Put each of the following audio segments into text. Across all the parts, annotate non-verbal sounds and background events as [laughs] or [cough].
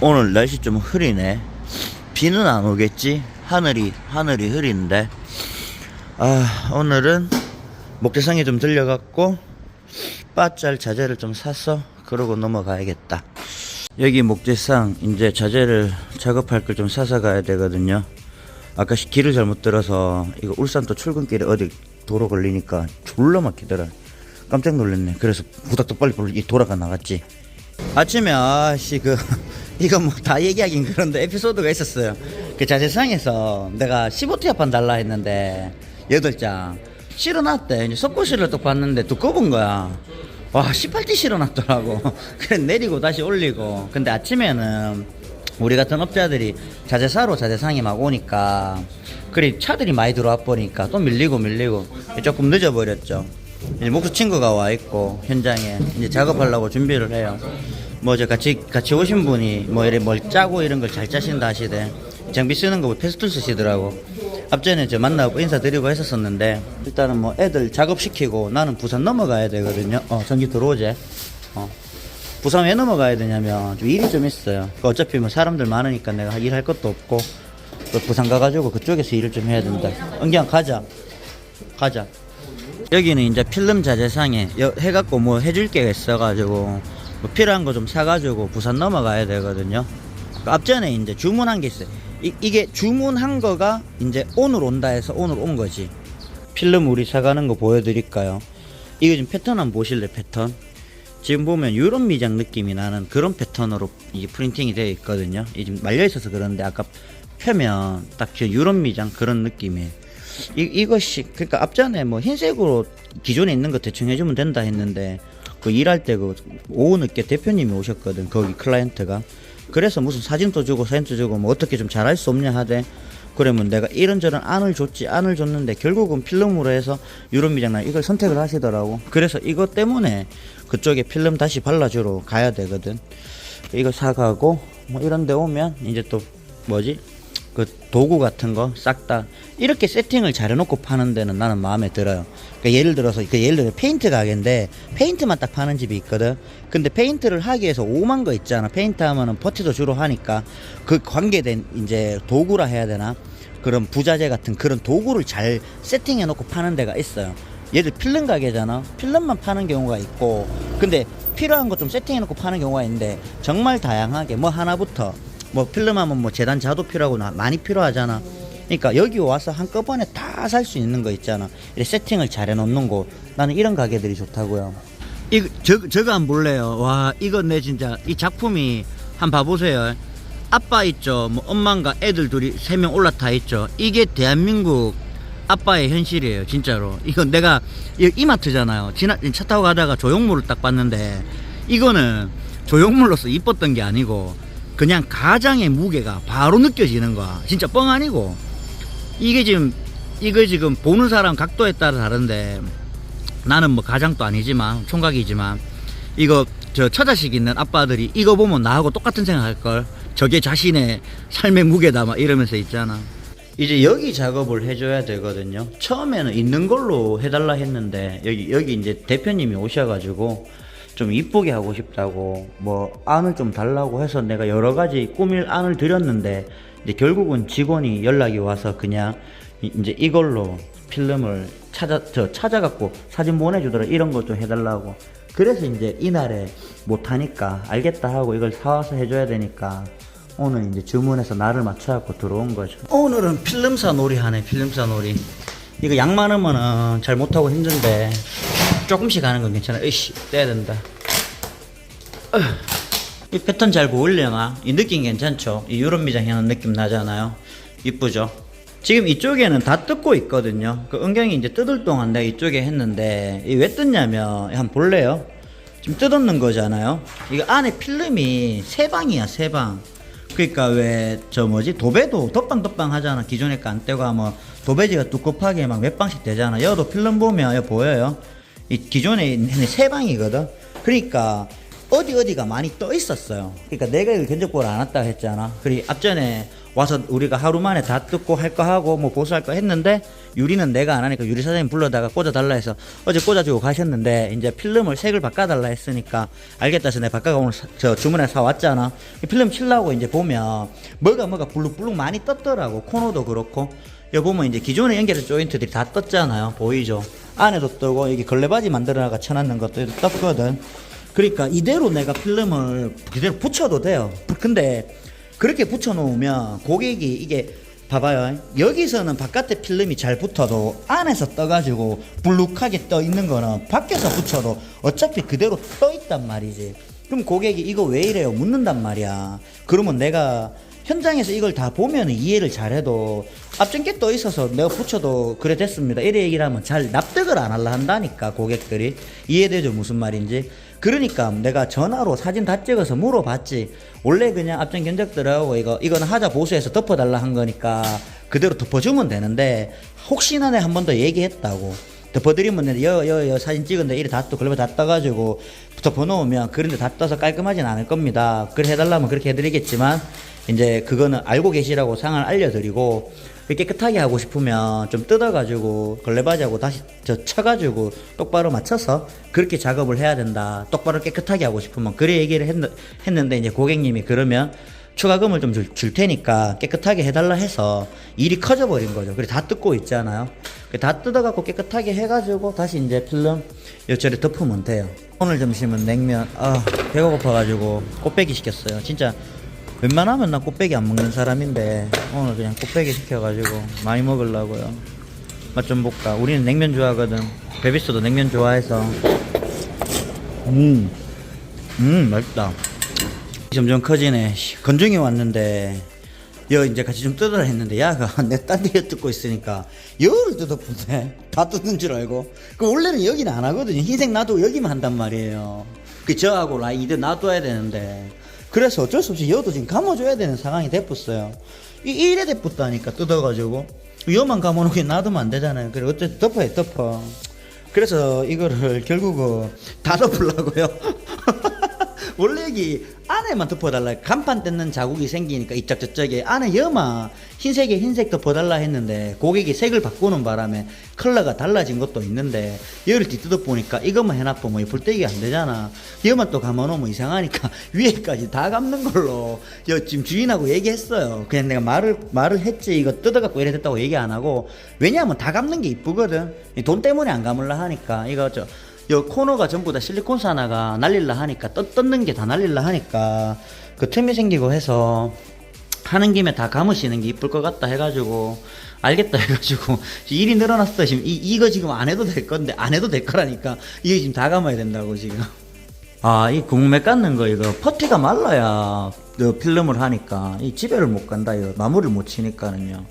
오늘 날씨 좀 흐리네. 비는 안 오겠지? 하늘이, 하늘이 흐린데. 아, 오늘은 목재상에 좀 들려갖고, 빠짤 자재를 좀 사서, 그러고 넘어가야겠다. 여기 목재상, 이제 자재를 작업할 걸 좀 사서 가야 되거든요. 아까 시- 길을 잘못 들어서, 이거 울산 또 출근길에 어디 도로 걸리니까 졸라 막히더라. 깜짝 놀랐네. 그래서 빨리 빨리 돌아가 나갔지. 아침에 아씨 그 [laughs] 이거 뭐 다 얘기하긴 그런데 에피소드가 있었어요. 그 자재상에서 내가 15티아판 달라 했는데 8장 실어놨대. 이제 석고실을 또 봤는데 두꺼운 거야. 와 18티 실어놨더라고. [laughs] 그래 내리고 다시 올리고. 근데 아침에는 우리 같은 업자들이 자재 사러 자재상에 막 오니까 그리 차들이 많이 들어와 버리니까 또 밀리고 밀리고 조금 늦어버렸죠. 이제 목수 친구가 와 있고 현장에 이제 작업하려고 준비를 해요. 뭐 저 같이 같이 오신 분이 뭐 이래 뭘 짜고 이런 걸 잘 짜신다 하시대. 장비 쓰는 거뭐 패스툴 쓰시더라고. 앞전에 저 만나고 인사드리고 했었었는데 일단은 뭐 애들 작업시키고 나는 부산 넘어가야 되거든요. 어 전기 들어오제. 어. 부산 왜 넘어가야 되냐면 좀 일이 좀 있어요. 그 어차피 뭐 사람들 많으니까 내가 일할 것도 없고 또 부산 가가지고 그쪽에서 일을 좀 해야 된다. 은경 가자. 가자. 여기는 이제 필름 자재상에 여- 해갖고 뭐 해줄 게 있어가지고 뭐 필요한 거 좀 사가지고 부산 넘어가야 되거든요. 그 앞전에 이제 주문한 게 있어요. 이, 이게 주문한 거가 이제 오늘 온다 해서 오늘 온 거지. 필름 우리 사가는 거 보여드릴까요? 이거 지금 패턴 한번 보실래 패턴? 지금 보면 유럽 미장 느낌이 나는 그런 패턴으로 이게 프린팅이 되어 있거든요. 이게 지금 말려 있어서 그런데 아까 펴면 딱그 유럽 미장 그런 느낌이에요. 이, 이것이 그러니까 앞전에 뭐 흰색으로 기존에 있는 거 대충 해주면 된다 했는데 그 일할 때 그 오후 늦게 대표님이 오셨거든 거기 클라이언트가. 그래서 무슨 사진도 주고 사진도 주고 뭐 어떻게 좀 잘할 수 없냐 하대 그러면 내가 이런저런 안을 줬지 안을 줬는데 결국은 필름으로 해서 유럽 미장날 이걸 선택을 하시더라고. 그래서 이것 때문에 그쪽에 필름 다시 발라주러 가야 되거든. 이거 사가고 뭐 이런 데 오면 이제 또 뭐지 그 도구 같은 거 싹 다 이렇게 세팅을 잘 해놓고 파는 데는 나는 마음에 들어요. 그러니까 예를 들어서 그 예를 들어 페인트 가게인데 페인트만 딱 파는 집이 있거든. 근데 페인트를 하기 위해서 오만 거 있잖아. 페인트 하면은 퍼티도 주로 하니까 그 관계된 이제 도구라 해야 되나 그런 부자재 같은 그런 도구를 잘 세팅해 놓고 파는 데가 있어요. 얘들 필름 가게잖아. 필름만 파는 경우가 있고 근데 필요한 거 좀 세팅해 놓고 파는 경우가 있는데 정말 다양하게 뭐 하나부터 뭐 필름 하면 뭐 재단 자도 필요하고 나 많이 필요하잖아. 그러니까 여기 와서 한꺼번에 다 살 수 있는 거 있잖아. 이렇게 세팅을 잘 해놓는 곳. 나는 이런 가게들이 좋다고요. 이거 저 저거 안 볼래요? 와 이거 내 진짜 이 작품이 한번 봐보세요. 아빠 있죠. 뭐 엄마가 애들 둘이 세 명 올라타 있죠. 이게 대한민국 아빠의 현실이에요, 진짜로. 이건 내가 이 이마트잖아요. 지나 차 타고 가다가 조형물을 딱 봤는데 이거는 조형물로서 이뻤던 게 아니고 그냥 가장의 무게가 바로 느껴지는 거야. 진짜 뻥 아니고. 이게 지금 이거 지금 보는 사람 각도에 따라 다른데 나는 뭐 가장도 아니지만 총각이지만 이거 저 처자식 있는 아빠들이 이거 보면 나하고 똑같은 생각할 걸? 저게 자신의 삶의 무게다 막 이러면서 있잖아. 이제 여기 작업을 해줘야 되거든요. 처음에는 있는 걸로 해달라 했는데 여기 여기 이제 대표님이 오셔가지고 좀 이쁘게 하고 싶다고 뭐 안을 좀 달라고 해서 내가 여러 가지 꾸밀 안을 드렸는데 이제 결국은 직원이 연락이 와서 그냥 이- 이제 이걸로 필름을 찾아 저 찾아갖고 사진 보내주더라 이런 거좀 해달라고. 그래서 이제 이날에 못하니까 알겠다 하고 이걸 사와서 해줘야 되니까 오늘 이제 주문해서 날을 맞춰갖고 들어온 거죠. 오늘은 필름사 놀이 하네 필름사 놀이. 이거 양 많으면은 잘 못하고 힘든데 조금씩 하는 건 괜찮아 으이씨 떼야 된다 이 패턴 잘 보일려나? 이 느낌 괜찮죠? 이 유럽 미장 하는 느낌 나잖아요 이쁘죠? 지금 이쪽에는 다 뜯고 있거든요. 그 은경이 이제 뜯을 동안 내가 이쪽에 했는데 이 왜 뜯냐면 한번 볼래요? 지금 뜯었는 거잖아요. 이거 안에 필름이 세 방이야 세 방. 그러니까 왜 저 뭐지 도배도 덧방 덧방 하잖아. 기존에 거 안 떼고 하면 도배지가 두껍하게 막 몇 방씩 되잖아. 여도 필름 보면 여기 보여요. 이 기존에 있는 세 방이거든. 그러니까 어디 어디가 많이 떠 있었어요. 그러니까 내가 이걸 견적보를 안 왔다 했잖아. 그리 앞전에 와서 우리가 하루 만에 다 뜯고 할 거 하고 뭐 보수할 거 했는데 유리는 내가 안 하니까 유리 사장님 불러다가 꽂아달라 해서 어제 꽂아주고 가셨는데 이제 필름을 색을 바꿔달라 했으니까 알겠다 해서 내가 바꿔가 오늘 사- 저 주문해 사왔잖아 이 필름 칠라고 이제 보면 뭐가 뭐가 블룩블룩 많이 떴더라고 코너도 그렇고 여기 보면 이제 기존에 연결된 조인트들이 다 떴잖아요 보이죠 안에도 뜨고 여기 걸레바지 만들어다가 쳐놨는 것도 떴거든 그러니까 이대로 내가 필름을 그대로 붙여도 돼요. 근데 그렇게 붙여 놓으면 고객이 이게 봐봐요. 여기서는 바깥에 필름이 잘 붙어도 안에서 떠가지고 불룩하게 떠 있는 거는 밖에서 붙여도 어차피 그대로 떠 있단 말이지. 그럼 고객이 이거 왜 이래요? 묻는단 말이야. 그러면 내가 현장에서 이걸 다 보면 이해를 잘해도 앞전께 떠 있어서 내가 붙여도 그래 됐습니다. 이래 얘기를 하면 잘 납득을 안 하려 한다니까 고객들이 이해되죠 무슨 말인지. 그러니까 내가 전화로 사진 다 찍어서 물어봤지. 원래 그냥 앞전 견적들하고 이거 이거는 하자 보수해서 덮어달라 한 거니까 그대로 덮어주면 되는데 혹시나 내가 한 번 더 얘기했다고. 덮어드리면 여여 여 사진 찍은데 이래 다떠 글로 다 떠가지고 덮어놓으면 그런데 다 떠서 깔끔하진 않을 겁니다. 그래 해달라면 그렇게 해드리겠지만 이제 그거는 알고 계시라고 상황을 알려드리고 깨끗하게 하고 싶으면 좀 뜯어가지고 걸레바지하고 다시 저 쳐가지고 똑바로 맞춰서 그렇게 작업을 해야 된다. 똑바로 깨끗하게 하고 싶으면 그래 얘기를 했, 했는데 이제 고객님이 그러면 추가금을 좀 줄 테니까 깨끗하게 해달라 해서 일이 커져버린 거죠. 그래 다 뜯고 있잖아요. 다 뜯어갖고 깨끗하게 해가지고 다시 이제 필름 요철에 덮으면 돼요. 오늘 점심은 냉면 아 배가 고파가지고 꽃배기 시켰어요. 진짜 웬만하면 나 꽃배기 안 먹는 사람인데 오늘 그냥 꽃배기 시켜가지고 많이 먹으려고요. 맛 좀 볼까? 우리는 냉면 좋아하거든. 베비스도 냉면 좋아해서. 음, 음 맛있다. 점점 커지네. 씨, 건중이 왔는데 여 이제 같이 좀 뜯어라 했는데 야가 내딴데 뜯고 있으니까 여를 뜯어보네. 다 뜯는 줄 알고. 그 원래는 여기는 안 하거든요. 흰색 놔두고 여기만 한단 말이에요. 그 저하고 라인 이대 놔둬야 되는데 그래서 어쩔 수 없이 여도 지금 감아줘야 되는 상황이 됐었어요. 이 이래 됐었다니까 뜯어가지고 여만 감아놓고 놔두면 안 되잖아요. 그래 어쨌든 덮어야 덮어. 그래서 이거를 [laughs] 결국은 다 덮으려고요. [laughs] 원래 여기 안에만 덮어달라. 간판 뜯는 자국이 생기니까 이쪽 저쪽에 안에 여마 흰색에 흰색 덮어달라 했는데 고객이 색을 바꾸는 바람에 컬러가 달라진 것도 있는데 열을 뒤뜯어 보니까 이것만 해놔보면 불떼기가 안 되잖아. 여만 또 감아놓으면 이상하니까 [laughs] 위에까지 다 감는 걸로 여 지금 주인하고 얘기했어요. 그냥 내가 말을 말을 했지. 이거 뜯어갖고 이래 됐다고 얘기 안 하고. 왜냐하면 다 감는 게 이쁘거든. 이돈 때문에 안 감을라 하니까. 이거 저 요 코너가 전부 다 실리콘 사나가 날릴라 하니까 떠, 떴는 게 다 날릴라 하니까 그 틈이 생기고 해서 하는 김에 다 감으시는 게 이쁠 것 같다 해가지고 알겠다 해가지고 [laughs] 일이 늘어났어 지금 이, 이거 지금 안 해도 될 건데 안 해도 될 거라니까 이게 지금 다 감아야 된다고 지금 아이 구멍매 깎는 거 이거 퍼티가 말라야 그 필름을 하니까 이 집에를 못 간다 이거 마무리를 못 치니까는요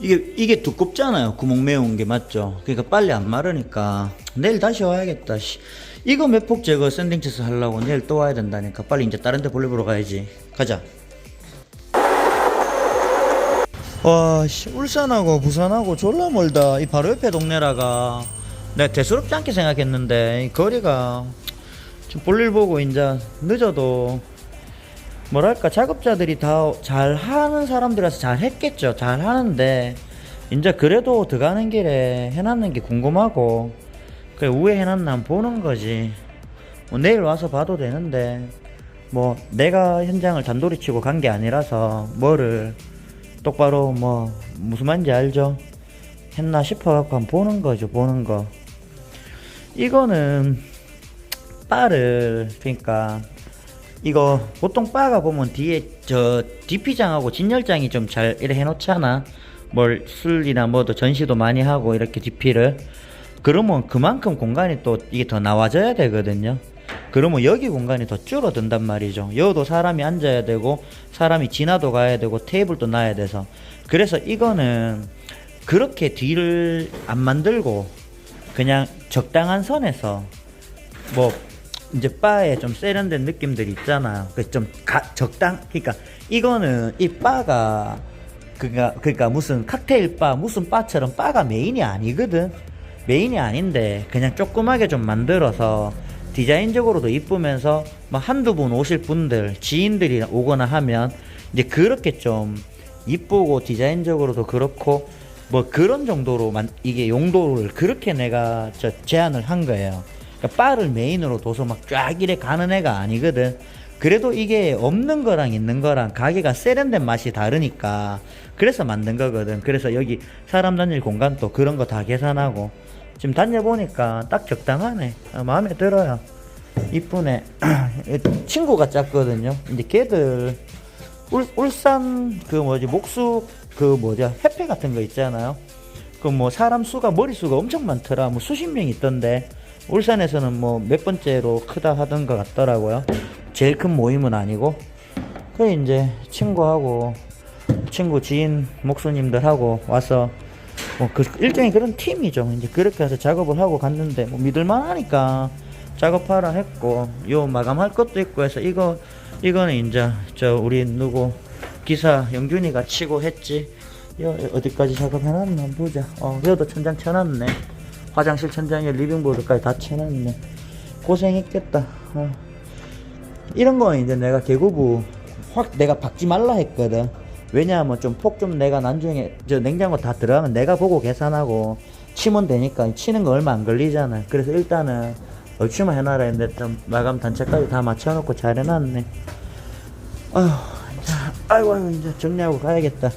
이게 이게 두껍잖아요. 구멍 메운 게 맞죠. 그러니까 빨리 안 마르니까 내일 다시 와야겠다. 씨. 이거 매폭 제거 샌딩 체스 하려고 내일 또 와야 된다니까 빨리 이제 다른 데 볼일 보러 가야지. 가자. 와, 씨, 울산하고 부산하고 졸라 멀다. 이 바로 옆에 동네라가 내가 대수롭지 않게 생각했는데 이 거리가 좀 볼일 보고 이제 늦어도 뭐랄까 작업자들이 다 잘 하는 사람들이라서 잘 했겠죠. 잘 하는데 이제 그래도 들어가는 길에 해놨는 게 궁금하고 그 우에 해놨나 한번 보는 거지. 뭐 내일 와서 봐도 되는데 뭐 내가 현장을 단돌이 치고 간 게 아니라서 뭐를 똑바로 뭐 무슨 말인지 알죠? 했나 싶어갖고 한번 보는 거죠. 보는 거. 이거는 바를 그러니까 이거 보통 바가 보면 뒤에 저 DP장하고 진열장이 좀 잘 이렇게 해놓잖아. 뭘 술이나 뭐도 전시도 많이 하고 이렇게 DP를. 그러면 그만큼 공간이 또 이게 더 나와져야 되거든요. 그러면 여기 공간이 더 줄어든단 말이죠. 여도 사람이 앉아야 되고 사람이 지나도 가야 되고 테이블도 놔야 돼서. 그래서 이거는 그렇게 뒤를 안 만들고 그냥 적당한 선에서 뭐 이제 바에 좀 세련된 느낌들이 있잖아요. 그좀 적당. 그러니까 이거는 이 바가 그니까 그러니까 무슨 칵테일 바 무슨 바처럼 바가 메인이 아니거든. 메인이 아닌데 그냥 조그맣게 좀 만들어서 디자인적으로도 이쁘면서 뭐 한두 분 오실 분들 지인들이 오거나 하면 이제 그렇게 좀 이쁘고 디자인적으로도 그렇고 뭐 그런 정도로만 이게 용도를 그렇게 내가 저 제안을 한 거예요. 그러니까 바를 메인으로 둬서 막 쫙 이래 가는 애가 아니거든. 그래도 이게 없는 거랑 있는 거랑 가게가 세련된 맛이 다르니까 그래서 만든 거거든. 그래서 여기 사람 다닐 공간도 그런 거 다 계산하고 지금 다녀보니까 딱 적당하네. 아, 마음에 들어요. 이쁘네. [clears throat] 친구가 짰거든요. 이제 걔들 울, 울산 그 뭐지 목수 그 뭐죠 해패 같은 거 있잖아요. 그 뭐 사람 수가 머리 수가 엄청 많더라. 뭐 수십 명 있던데 울산에서는 뭐 몇 번째로 크다 하던 것 같더라고요. 제일 큰 모임은 아니고. 그 이제 친구하고 친구 지인 목수님들하고 와서 뭐 그 일종의 그런 팀이죠. 이제 그렇게 해서 작업을 하고 갔는데 뭐 믿을만 하니까 작업하라 했고 요 마감할 것도 있고 해서 이거 이거는 이제 저 우리 누구 기사 영준이가 치고 했지. 여 어디까지 작업해놨나 보자. 어 여도 천장 쳐놨네. 화장실 천장에 리빙보드까지 다 쳐놨네. 고생했겠다. 어. 이런 거는 이제 내가 개구부 확 내가 박지 말라 했거든. 왜냐하면 좀폭좀 내가 나중에 저 냉장고 다 들어가면 내가 보고 계산하고 치면 되니까 치는 거 얼마 안 걸리잖아. 그래서 일단은 얼추만 해놔라 했는데 좀 마감 단체까지 다 맞춰놓고 잘 해놨네. 아휴, 아이고, 이제 정리하고 가야겠다.